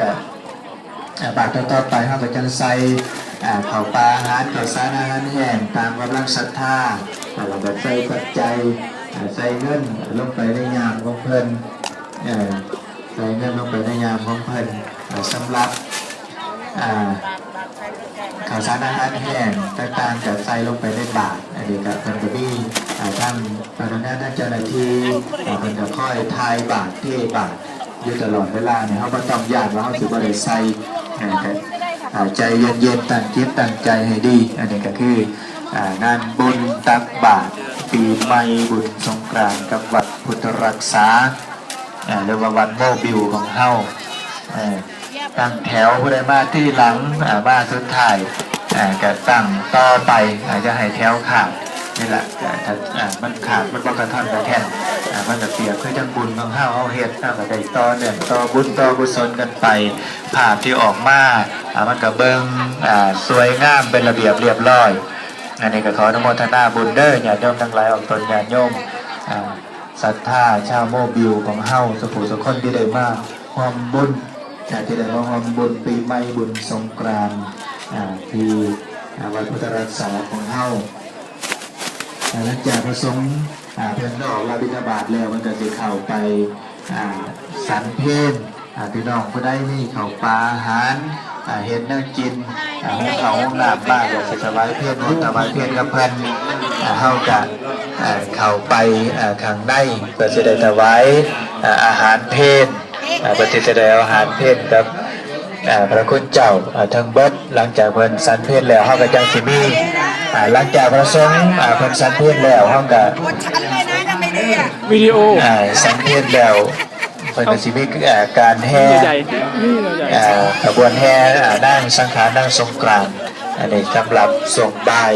ก็อ่าบาทต่อไปเขาก็จะใส่อ่าข้าปลาอาหารข้าวสารอาหารแห้งตามกำลังศรัทธาอ่าแล้วก็ใส่ปัจจัยใส่เงินลงไปในยามของเพิ่นใส่เงินลงไปในยามของเพิ่นสำหรับข่าวสารอาหารแห้งต่างๆกับใส่ลงไปในบาทอันนี้ก็เป็นกระบี่ท่านพนักงานท่านเจ้าหน้าที่อ่าเป็นก็ค่อยทายบาทที่บาท อยู่ตลอดเวลาเนี่ยเขาก็ต้องยากว่าเขาถือว่าใส่อ่าแต่อ่าใจเย็นๆตั้งจิตตั้งใจให้ดี อันนี้ก็คืองานบุญตักบาทปีใหม่บุญสงกรานต์กับวัดพุทธรักษาอ่าหรือว่าวันโมบิลของเฮาอ่าตั้งแถวผู้ใดมาที่หลังอ่ามาสุดท้ายก็ตั้งต่อไปอาจจะให้แถวขาด นี่แหละถ้ามันขาดมันก็กระท่อนกระแท่นมันจะเปรียบคือจังบุญของข้าวเอาเฮ็ดเอาก็ไดต่อเนื่องต่อบุญต่อกุศลกันไปภาพที่ออกมามันก็เบิ่งสวยงามเป็นระเบียบเรียบร้อยอันนี้ก็ขออนุโมทนาบุญเด้อญาติโยมทั้งหลายออกตนญาติโยมอ่าศรัทธาชาวโมบิลของเฮาสุขุสุขคนที่ได้มาความบุญจากที่ได้มาความบุญปีใหม่บุญสงกรานต์ที่วัดพุทธรักษาของเฮา หลังจากประสงค์อ่าเพิ่นออกลาบิณฑบาตแล้วมันก็จะเข้าไปสันเพลอ่าพี่น้องผู้ได้มีข้าปลาอาหารเห็ดแนวกินอ่าให้เขาห้องน้ำบ้านก็สิถวายเพลรถถวายเพลกับเพิ่อ่าเฮาก็อ่าเข้าไปข้างในเพื่อสิได้ถวายอาหารเพลปฏิเสธอาหารเพศกับพระคุณเจ้าทั้งเบิดหลังจากเพิ่นสันเพศแล้วเฮาก็จังสิมี หลังจากพระสงฆ์อ่าเพิ่นสันเพศแล้วเฮาก็หมดชั้นเลยนะถ้าไม่ดีอะวิดีโออ่าสันเพศแล้วเพิ่นก็สิมีอ่าการแห่ใหญ่ๆนี่ใหญ่อ่ากระบวนแห่อ่านั่งสังขารนั่งสงกรานต์อันนี้สำหรับส่งบาย